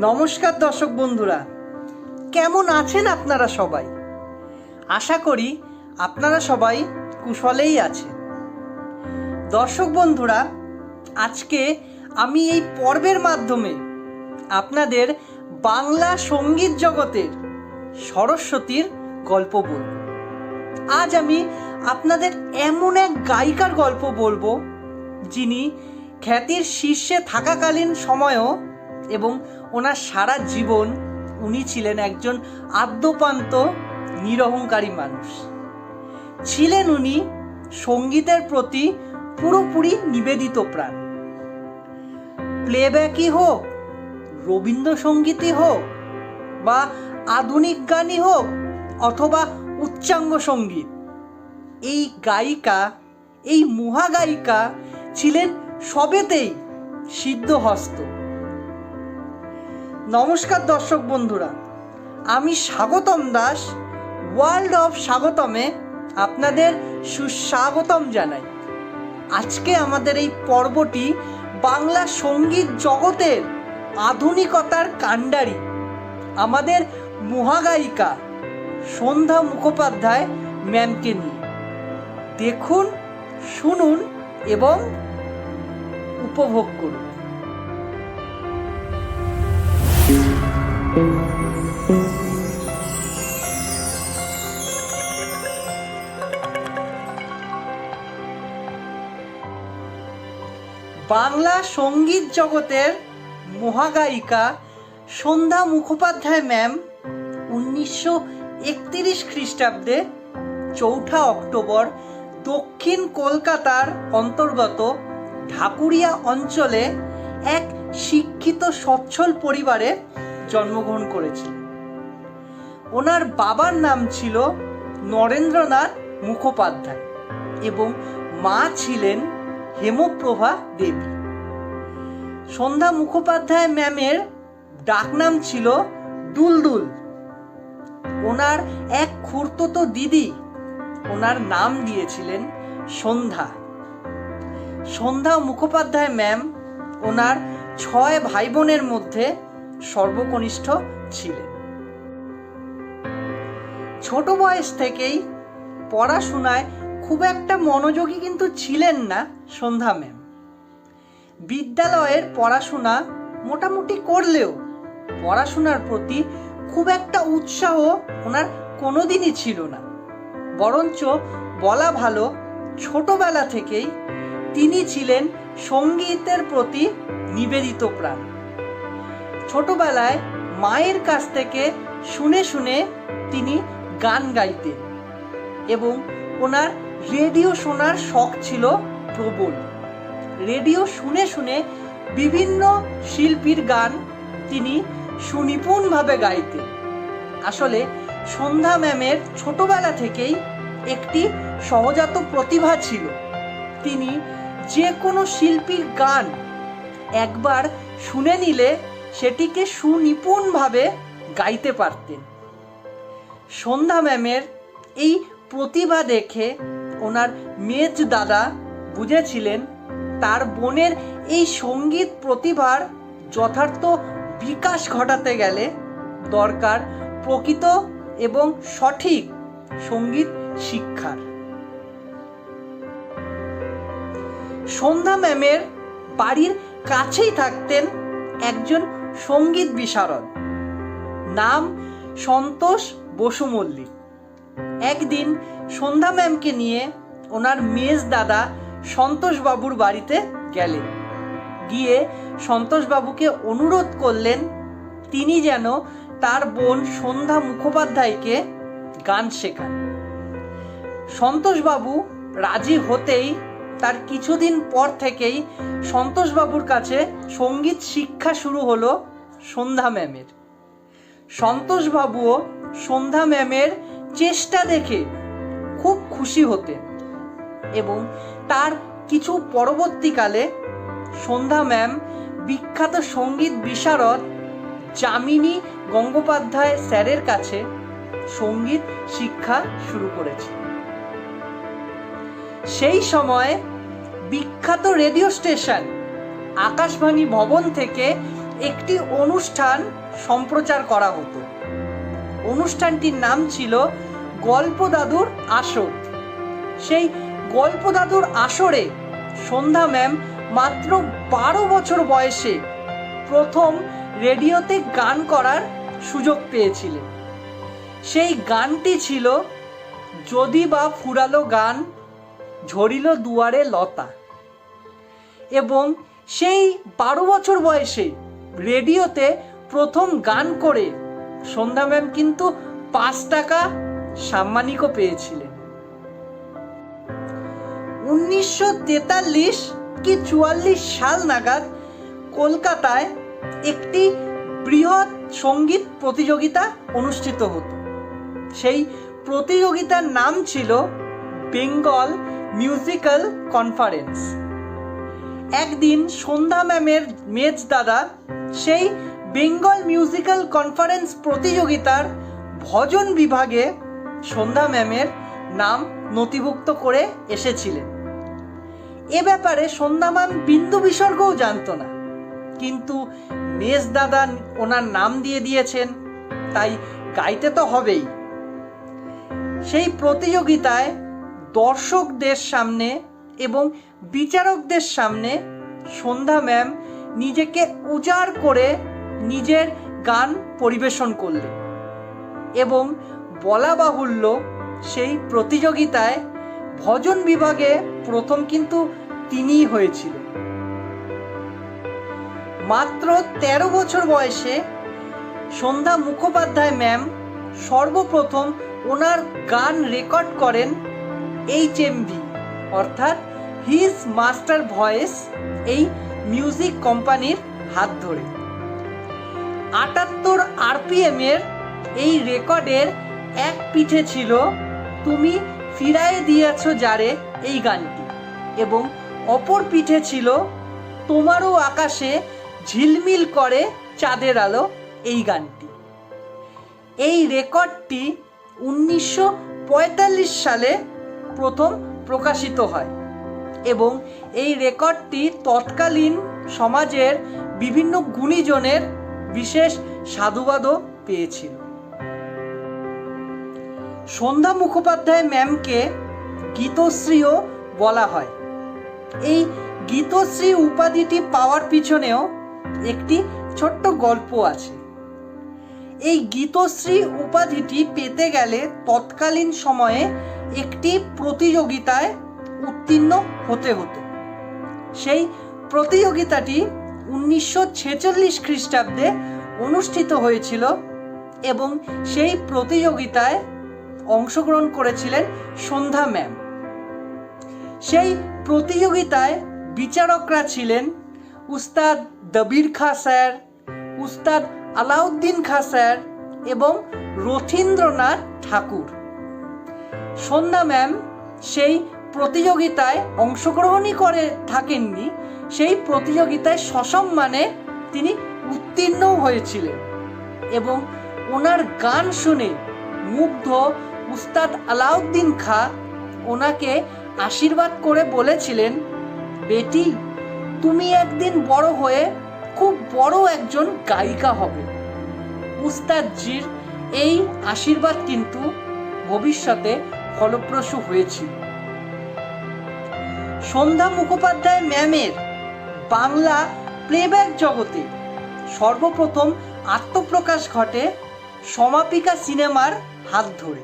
নমস্কার দর্শক বন্ধুরা। কেমন আছেন আপনারা সবাই? আশা করি আপনারা সবাই কুশলেই আছেন। দর্শক বন্ধুরা, আজকে আমি এই পর্বের মাধ্যমে আপনাদের বাংলা সংগীত জগতের সরস্বতীর গল্প বলব। আজ আমি আপনাদের এমন এক গায়িকার গল্প বলব, যিনি খ্যাতির শীর্ষে থাকাকালীন সময়ও এবং ওনার সারা জীবন উনি ছিলেন একজন আদ্যপান্ত, নিরহংকারী মানুষ। ছিলেন উনি সঙ্গীতের প্রতি পুরোপুরি নিবেদিত প্রাণ। প্লেব্যাকই হোক, রবীন্দ্রসঙ্গীতই হোক, বা আধুনিক গানই হোক, অথবা উচ্চাঙ্গ সংগীত, এই গায়িকা, এই মহাগায়িকা ছিলেন সবেতেই সিদ্ধহস্ত। নমস্কার দর্শক বন্ধুরা, আমি স্বাগতম দাস ওয়ার্ল্ড অফ স্বাগতমে আপনাদের সুস্বাগতম জানাই। আজকে আমাদের এই পর্বটি বাংলা সংগীত জগতের আধুনিকতার কাণ্ডারি। আমাদের মহাগায়িকা সন্ধ্যা মুখোপাধ্যায় ম্যামকে নিয়ে। দেখুন, শুনুন এবং উপভোগ করুন। বাংলা সংগীত জগতের মহাগায়িকা সন্ধ্যা মুখোপাধ্যায় ম্যাম উনিশশো একতিরিশ খ্রিস্টাব্দে চৌঠা অক্টোবর দক্ষিণ কলকাতার অন্তর্গত ঢাকুরিয়া অঞ্চলে এক শিক্ষিত সচ্ছল পরিবারে জন্মগ্রহণ করেছিলেন ওনার বাবার নাম ছিল নরেন্দ্রনাথ মুখোপাধ্যায় এবং মা ছিলেন হেমপ্রভা দেবী। সন্ধ্যা মুখোপাধ্যায় ম্যামের ডাকনাম ছিল দুলদুল। ওনার এক খুড়তুতো দিদি ওনার নাম দিয়েছিলেন সন্ধ্যা। সন্ধ্যা মুখোপাধ্যায় ম্যাম ওনার ছয় ভাই বোনের মধ্যে সর্বকনিষ্ঠ ছিলেন। ছোট বয়স থেকেই পড়াশোনায় খুব একটা মনোযোগী কিন্তু ছিলেন না সন্ধ্যা ম্যাম। বিদ্যালয়ের পড়াশোনা মোটামুটি করলেও পড়াশোনার প্রতি খুব একটা উৎসাহ ওনার কোনোদিনই ছিল না। বরঞ্চ বলা ভালো ছোটবেলা থেকেই তিনি ছিলেন সঙ্গীতের প্রতি নিবেদিত প্রাণ। ছোটবেলায় মায়ের কাছ থেকে শুনে শুনে তিনি গান গাইতেন এবং ওনার রেডিও শোনার শখ ছিল প্রবল। রেডিও শুনে শুনে বিভিন্ন শিল্পীর গান তিনি সুনিপুণভাবে গাইতেন। আসলে সন্ধ্যা ম্যামের ছোটবেলা থেকেই একটি সহজাত প্রতিভা ছিল। তিনি যে কোনো শিল্পীর গান একবার শুনে নিলে সেটিকে সুনিপুণভাবে গাইতে পারতেন। সন্ধ্যা ম্যামের এই প্রতিভা দেখে ওনার মেজ দাদা বুঝেছিলেন, তার বোনের এই সংগীত প্রতিভার যথার্থ বিকাশ ঘটাতে গেলে দরকার প্রকৃত এবং সঠিক সংগীত শিক্ষার। সন্ধ্যা ম্যামের বাড়ির কাছেই থাকতেন একজন সংগীত বিশারদ। নাম সন্তোষ বসু মল্লিক। একদিন সন্ধ্যা ম্যামকে নিয়ে ওনার মেজ দাদা সন্তোষবাবুর বাড়িতে গেলেন। গিয়ে সন্তোষবাবুকে অনুরোধ করলেন, তিনি যেন তার বোন সন্ধ্যা মুখোপাধ্যায়কে গান শেখান। সন্তোষবাবু রাজি হতেই তার কিছুদিন পর থেকেই সন্তোষবাবুর কাছে সংগীত শিক্ষা শুরু হলো সন্ধ্যা ম্যামের। সন্তোষবাবুও সন্ধ্যা ম্যামের চেষ্টা দেখে খুব খুশি হতেন এবং তার কিছু পরবর্তীকালে সন্ধ্যা ম্যাম বিখ্যাত সংগীত বিশারদ যামিনী গঙ্গোপাধ্যায় স্যারের কাছে সংগীত শিক্ষা শুরু করেছে সেই সময় বিখ্যাত রেডিও স্টেশন আকাশবাণী ভবন থেকে একটি অনুষ্ঠান সম্প্রচার করা হতো। অনুষ্ঠানটির নাম ছিল গল্প দাদুর আসর। সেই গল্প দাদুর আসরে সন্ধ্যা ম্যাম মাত্র বারো বছর বয়সে প্রথম রেডিওতে গান করার সুযোগ পেয়েছিলেন। সেই গানটি ছিল যদি বা ফুরালো গান ঝরিল দুয়ারে লতা। এবং সেই বারো বছর বয়সে রেডিওতে প্রথম গান করে সন্ধ্যা ম্যাম কিন্তু পাঁচ টাকা সাম্মানিকও পেয়েছিলেন। উনিশশো তেতাল্লিশ কি চুয়াল্লিশ সাল নাগাদ কলকাতায় একটি বৃহৎ সংগীত প্রতিযোগিতা অনুষ্ঠিত হতো। সেই প্রতিযোগিতার নাম ছিল বেঙ্গল মিউজিক্যাল কনফারেন্স একদিন সন্ধ্যা ম্যামের মেজ দাদা সেই বেঙ্গল মিউজিক্যাল কনফারেন্স প্রতিযোগিতার ভজন বিভাগে সন্ধ্যা ম্যামের নাম নথিভুক্ত করে এসেছিলেন। এ ব্যাপারে সন্ধ্যা ম্যাম বিন্দু বিসর্গও জানতো না। কিন্তু মেজ দাদা ওনার নাম দিয়ে দিয়েছেন, তাই গাইতে তো হবেই। সেই প্রতিযোগিতায় দর্শকদের সামনে এবং বিচারকদের সামনে সন্ধ্যা ম্যাম নিজেকে উজাড় করে নিজের গান পরিবেশন করলেন এবং বলা বাহুল্য সেই প্রতিযোগিতায় ভজন বিভাগে প্রথম কিন্তু তিনিই হয়েছিলেন। মাত্র ১৩ বছর বয়সে সন্ধ্যা মুখোপাধ্যায় ম্যাম সর্বপ্রথম ওনার গান রেকর্ড করেন এইচ এমভি অর্থাৎ হিজ মাস্টার ভয়েস এই মিউজিক কোম্পানির হাত ধরে। আটাত্তর আরপিএম এর এই রেকর্ডের এক পিঠে ছিল, তুমি ফিরায়ে দিয়েছ যারে এই গানটি। এবং অপর পিঠে ছিল, তোমারও আকাশে ঝিলমিল করে চাঁদের আলো এই গানটি। এই রেকর্ডটি উনিশশো পঁয়তাল্লিশ সালে প্রথম প্রকাশিত হয় এবং এই রেকর্ডটি তৎকালীন সমাজের বিভিন্ন গুণীজনের বিশেষ সাধুবাদও পেয়েছিল। সন্ধ্যা মুখোপাধ্যায় ম্যামকে গীতশ্রীও বলা হয়। এই গীতশ্রী উপাধিটি পাওয়ার পিছনেও একটি ছোট্ট গল্প আছে। এই গীতশ্রী উপাধিটি পেতে গেলে তৎকালীন সময়ে একটি প্রতিযোগিতায় উত্তীর্ণ হতে হতো। সেই প্রতিযোগিতাটি উনিশশো ছেচল্লিশ খ্রিস্টাব্দে অনুষ্ঠিত হয়েছিল এবং সেই প্রতিযোগিতায় অংশগ্রহণ করেছিলেন সন্ধ্যা ম্যাম। সেই প্রতিযোগিতায় বিচারকরা ছিলেন উস্তাদ দবির খা স্যার, উস্তাদ আলাউদ্দিন খা স্যার এবং রথীন্দ্রনাথ ঠাকুর। সন্ধ্যা ম্যাম সেই প্রতিযোগিতায় অংশগ্রহণই করে থাকেননি, সেই প্রতিযোগিতায় সসম্মানে তিনি উত্তীর্ণও হয়েছিলেন এবং ওনার গান শুনে মুগ্ধ উস্তাদ আলাউদ্দিন খা ওনাকে আশীর্বাদ করে বলেছিলেন, বেটি, তুমি একদিন বড় হয়ে খুব বড় একজন গায়িকা হবে। উস্তাদজির এই আশীর্বাদ কিন্তু ভবিষ্যতে ফলপ্রসূ হয়েছিল সন্ধ্যা মুখোপাধ্যায় ম্যামের বাংলা প্লেব্যাক জগতে সর্বপ্রথম আত্মপ্রকাশ ঘটে সমাপিকা সিনেমার হাত ধরে।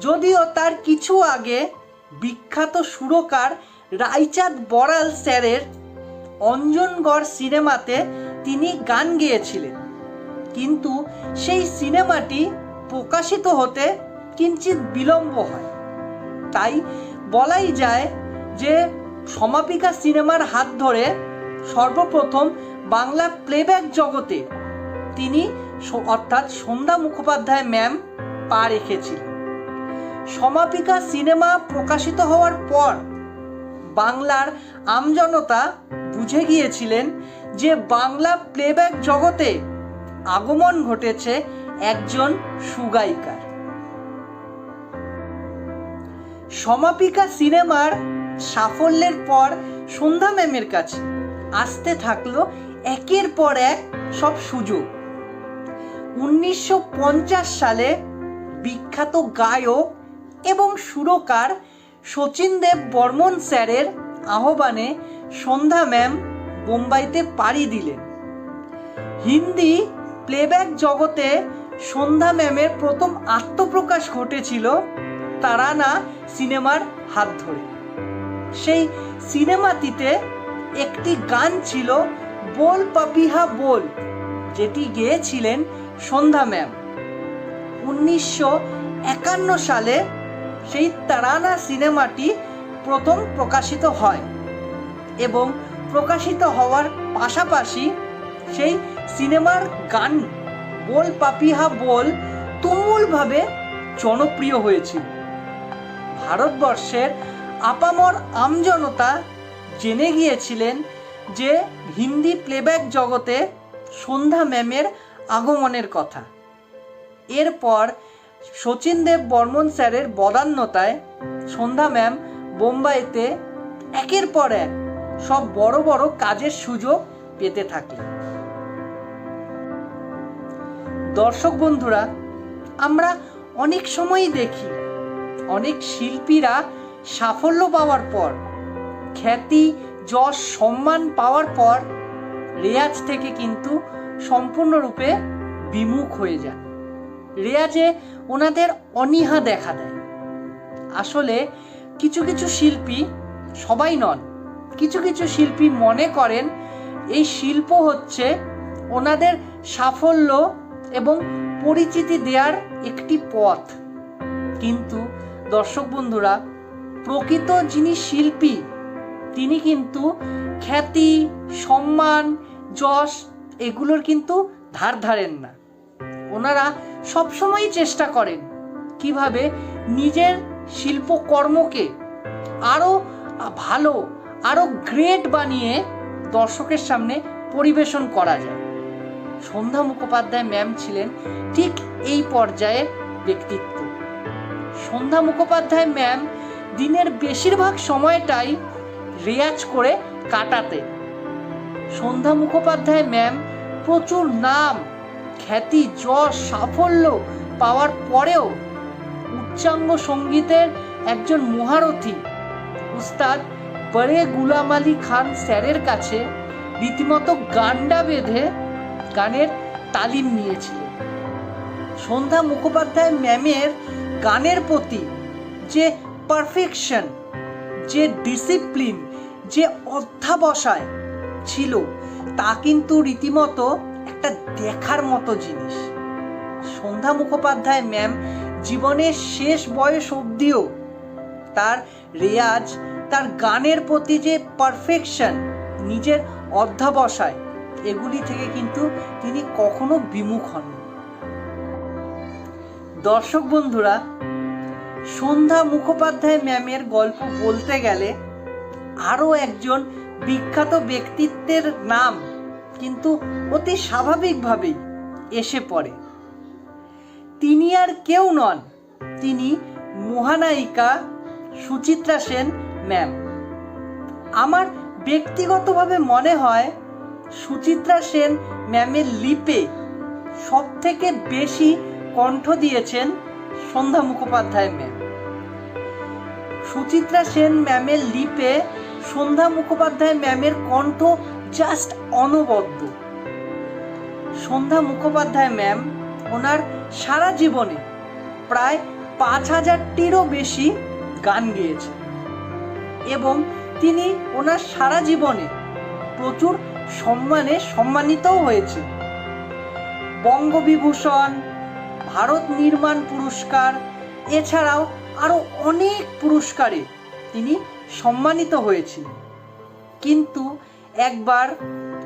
যদিও তার কিছু আগে বিখ্যাত সুরকার রাইচাঁদ বড়াল স্যারের অঞ্জনগড় সিনেমাতে তিনি গান গেয়েছিলেন। কিন্তু সেই সিনেমাটি প্রকাশিত হতে কিঞ্চিত বিলম্ব হয়। তাই বলাই যায় যে সমাপিকা সিনেমার হাত ধরে সর্বপ্রথম বাংলা প্লেব্যাক জগতে তিনি অর্থাৎ সন্ধ্যা মুখোপাধ্যায় ম্যাম পা রেখেছিলেন। সমাপিকা সিনেমা প্রকাশিত হওয়ার পর বাংলার আমজনতা বুঝে গিয়েছিলেন যে বাংলা প্লেব্যাক জগতে আগমন ঘটেছে একজন সুগায়িকার। সমাপিকা সিনেমার সাফল্যের পর সন্ধ্যা ম্যামের কাছে আসতে থাকল একের পর এক সব সুযোগ। উনিশশো পঞ্চাশ সালে বিখ্যাত গায়ক এবং সুরকার শচীন দেব বর্মন স্যারের আহ্বানে সন্ধ্যা ম্যাম বোম্বাইতে পাড়ি দিলেন। হিন্দি প্লেব্যাক জগতে সন্ধ্যা ম্যামের প্রথম আত্মপ্রকাশ ঘটেছিল তারানা সিনেমার হাত ধরে। সেই সিনেমাটিতে একটি গান ছিল, বল পাপিহা বল যেটি গেয়েছিলেন সন্ধ্যা ম্যাম। উনিশশো একান্ন সালে সেই তারানা সিনেমাটি প্রথম প্রকাশিত হয় এবং প্রকাশিত হওয়ার পাশাপাশি সেই সিনেমার গান বল পাপিহা বল তুমুলভাবে জনপ্রিয় হয়েছিল। ভারতবর্ষের আপামর আমজনতা জেনে গিয়েছিলেন যে হিন্দি প্লেব্যাক জগতে সন্ধ্যা ম্যামের আগমনের কথা। এরপর শচীন দেব বর্মন স্যারের বদান্যতায় সন্ধ্যা ম্যাম বোম্বাইতে একের পর এক সব বড় বড় কাজের সুযোগ পেতে থাকলেন। দর্শক বন্ধুরা, আমরা অনেক সময়ই দেখি অনেক শিল্পীরা সাফল্য পাওয়ার পর, খ্যাতি, যশ, সম্মান পাওয়ার পর, রেয়াজ থেকে কিন্তু সম্পূর্ণরূপে বিমুখ হয়ে যান। রেয়াজে ওনাদের অনীহা দেখা দেয়। আসলে কিছু কিছু শিল্পী সবাই নন, কিছু কিছু শিল্পী মনে করেন এই শিল্প হচ্ছে ওনাদের সাফল্য এবং পরিচিতি দেওয়ার একটি পথ। কিন্তু দর্শক বন্ধুরা, প্রকৃত যিনি শিল্পী, তিনি কিন্তু খ্যাতি, সম্মান, যশ এগুলোর কিন্তু ধার ধারেন না। ওনারা সবসময়ই চেষ্টা করেন কীভাবে নিজের শিল্পকর্মকে আরও ভালো আরও গ্রেট বানিয়ে দর্শকের সামনে পরিবেশন করা যায়। সন্ধ্যা মুখোপাধ্যায় ম্যাম ছিলেন ঠিক এই পর্যায়ের ব্যক্তিত্ব। সন্ধ্যা মুখোপাধ্যায় ম্যাম দিনের বেশিরভাগ সময়টাই রেয়াজ করে কাটাতে। সন্ধ্যা মুখোপাধ্যায় ম্যাম প্রচুর নাম, খ্যাতি, যশ, সাফল্য পাওয়ার পরেও উচ্চাঙ্গ সঙ্গীতের একজন মহারথী, উস্তাদ বড়ে গুলাম আলী খান স্যারের কাছে রীতিমতো গান্ডা বেঁধে গানের তালিম নিয়েছিলেন। সন্ধ্যা মুখোপাধ্যায় ম্যামের গানের প্রতি যে পারফেকশন যে ডিসিপ্লিন যে অধ্যাবসায় ছিল, তা কিন্তু রীতিমতো একটা দেখার মতো জিনিস। সন্ধ্যা মুখোপাধ্যায় ম্যাম জীবনের শেষ বয়স অবধিও তার রেয়াজ, তার গানের প্রতি যে পারফেকশন নিজের অধ্যাবসায়, এগুলি থেকে কিন্তু তিনি কখনো বিমুখ হন দর্শক বন্ধুরা, সন্ধ্যা মুখোপাধ্যায় ম্যামের গল্প বলতে গেলে আরও একজন বিখ্যাত ব্যক্তিত্বের নাম কিন্তু অতি স্বাভাবিকভাবেই এসে পড়ে। তিনি আর কেউ নন, তিনি মহানায়িকা সুচিত্রা সেন ম্যাম। আমার ব্যক্তিগতভাবে মনে হয় সুচিত্রা সেন ম্যামের লিপে সব থেকে বেশি কণ্ঠ দিয়েছেন সন্ধ্যা মুখোপাধ্যায় ম্যাম। সুচিত্রা সেন ম্যামের লিপে সন্ধ্যা মুখোপাধ্যায় ম্যামের কণ্ঠ জাস্ট অনবদ্য। সন্ধ্যা মুখোপাধ্যায় ম্যাম ওনার সারা জীবনে প্রায় পাঁচ হাজারটিরও বেশি গান গেয়েছেন। এবং তিনি ওনার সারা জীবনে প্রচুর সম্মানে সম্মানিতও হয়েছে বঙ্গবিভূষণ ভারত নির্মাণ পুরস্কার, এছাড়াও আরও অনেক পুরস্কারে তিনি সম্মানিত হয়েছিলেন। কিন্তু একবার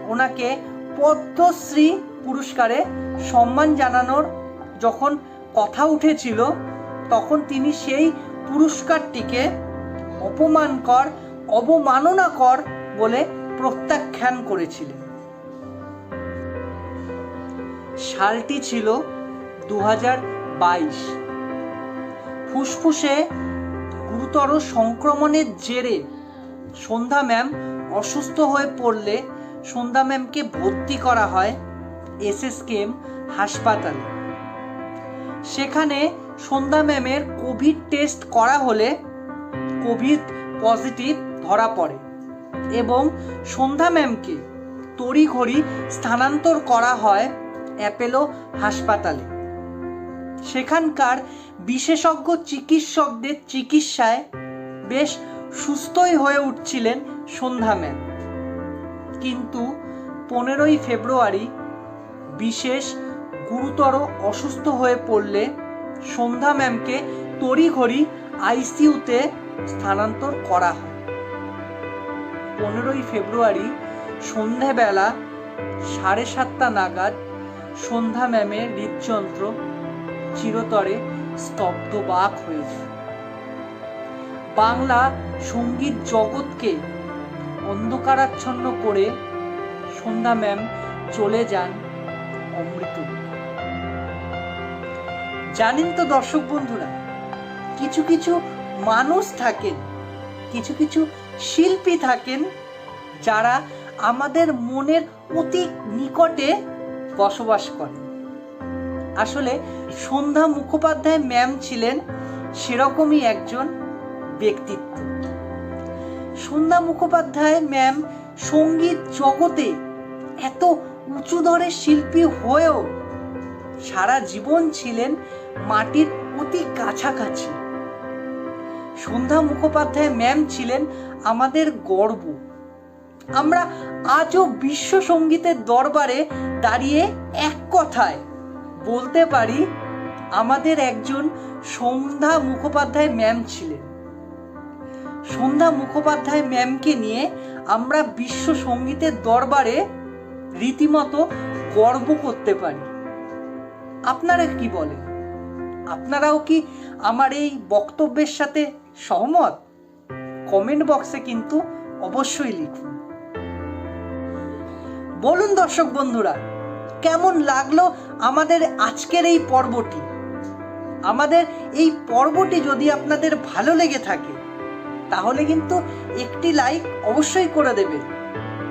ওনাকে পদ্মশ্রী পুরস্কারে সম্মান জানানোর যখন কথা উঠেছিল, তখন তিনি সেই পুরস্কারটিকে অপমানকর, অবমাননাকর বলে প্রত্যাখ্যান করেছিলেন। সালটি ছিল দু বাইশ। ফুসফুসে গুরুতর সংক্রমণের জেরে সন্ধ্যা ম্যাম অসুস্থ হয়ে পড়লে সন্ধ্যা ম্যামকে ভর্তি করা হয় এসএসকেএম হাসপাতালে। সেখানে সন্ধ্যা ম্যামের কোভিড টেস্ট করা হলে কোভিড পজিটিভ ধরা পড়ে এবং সন্ধ্যা ম্যামকে তড়িঘড়ি স্থানান্তর করা হয় অ্যাপেলো হাসপাতালে। সেখানকার বিশেষজ্ঞ চিকিৎসকদের চিকিৎসায় বেশ সুস্থই হয়ে উঠছিলেন সন্ধ্যা ম্যাম। কিন্তু পনেরোই ফেব্রুয়ারি বিশেষ গুরুতর অসুস্থ হয়ে পড়লে সন্ধ্যা ম্যামকে তড়িঘড়ি আইসিইউতে স্থানান্তর করা হয়। পনেরোই ফেব্রুয়ারি সন্ধেবেলা সাড়ে সাতটা নাগাদ সন্ধ্যা ম্যামের হৃদযন্ত্র চিরতরে স্তব্ধ বাক হয়ে যায়। বাংলা সংগীত জগৎকে অন্ধকারাচ্ছন্ন করে সন্ধ্যা ম্যাম চলে যান অমৃত জানেন তো দর্শক বন্ধুরা, কিছু কিছু মানুষ থাকেন, কিছু কিছু শিল্পী থাকেন যারা আমাদের মনের অতি নিকটে বসবাস করেন। আসলে সন্ধ্যা মুখোপাধ্যায় ম্যাম ছিলেন সেরকমই একজন ব্যক্তিত্ব। সন্ধ্যা মুখোপাধ্যায় ম্যাম সংগীত জগতে এত উঁচু দরের শিল্পী হয়েও সারা জীবন ছিলেন মাটির অতি কাছাকাছি। সন্ধ্যা মুখোপাধ্যায় ম্যাম ছিলেন আমাদের গর্ব। আমরা আজও বিশ্ব সঙ্গীতের দরবারে দাঁড়িয়ে এক কথায় বলতে পারি, আমাদের একজন সন্ধ্যা মুখোপাধ্যায় ম্যাম ছিলেন। সন্ধ্যা মুখোপাধ্যায় ম্যামকে নিয়ে আমরা বিশ্ব সঙ্গীতের দরবারে রীতিমতো গর্ব করতে পারি। আপনারা কি বলেন? আপনারাও কি আমার এই বক্তব্যের সাথে সহমত? কমেন্ট বক্সে কিন্তু অবশ্যই লিখুন। বলুন দর্শক বন্ধুরা কেমন লাগল আমাদের আজকের এই পর্বটি? আমাদের এই পর্বটি যদি আপনাদের ভালো লেগে থাকে, তাহলে কিন্তু একটি লাইক অবশ্যই করে দেবেন।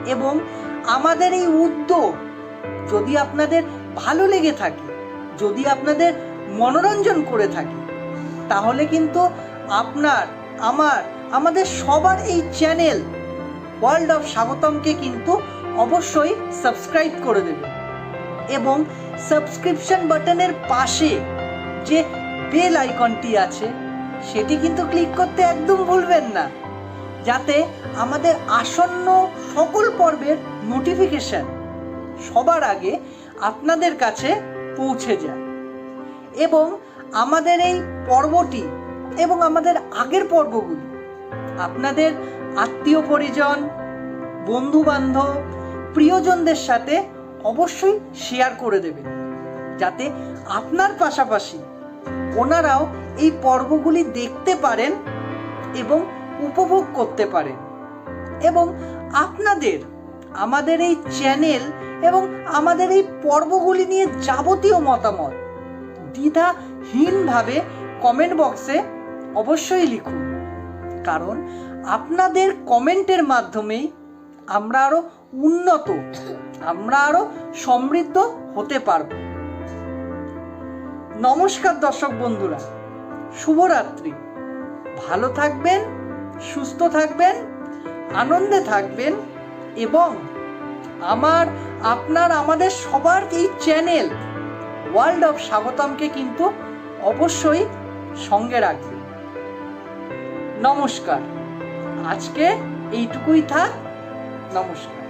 এবং আমাদের এই উদ্যোগ যদি আপনাদের ভালো লেগে থাকে, যদি আপনাদের মনোরঞ্জন করে থাকে, তাহলে কিন্তু আপনার, আমার, আমাদের সবার এই চ্যানেল ওয়ার্ল্ড অফ স্বাগতমকে কিন্তু অবশ্যই সাবস্ক্রাইব করে দেবেন। এবং সাবস্ক্রিপশন বাটনের পাশে যে বেল আইকনটি আছে, সেটি কিন্তু ক্লিক করতে একদম ভুলবেন না। যাতে আমাদের আসন্ন সকল পর্বের নোটিফিকেশন সবার আগে আপনাদের কাছে পৌঁছে যায়। এবং আমাদের এই পর্বটি এবং আমাদের আগের পর্বগুলি, আপনাদের আত্মীয় পরিজন বন্ধু বান্ধব প্রিয়জনদের সাথে অবশ্যই শেয়ার করে দেবেন যাতে আপনার পাশাপাশি ওনারাও এই পর্বগুলি দেখতে পারেন এবং উপভোগ করতে পারেন। এবং আপনাদের আমাদের এই চ্যানেল এবং আমাদের এই পর্বগুলি নিয়ে যাবতীয় মতামত দ্বিধাহীনভাবে কমেন্ট বক্সে অবশ্যই লিখুন। কারণ আপনাদের কমেন্টের মাধ্যমেই আমরা আরও উন্নত আমরা আরও সমৃদ্ধ হতে পারব। নমস্কার দর্শক বন্ধুরা, শুভরাত্রি। ভালো থাকবেন, সুস্থ থাকবেন, আনন্দে থাকবেন এবং আমার, আপনার, আমাদের সবার এই চ্যানেল ওয়ার্ল্ড অফ স্বাগতমকে কিন্তু অবশ্যই সঙ্গে রাখবেন। নমস্কার। আজকে এইটুকুই থাক। নমস্কার।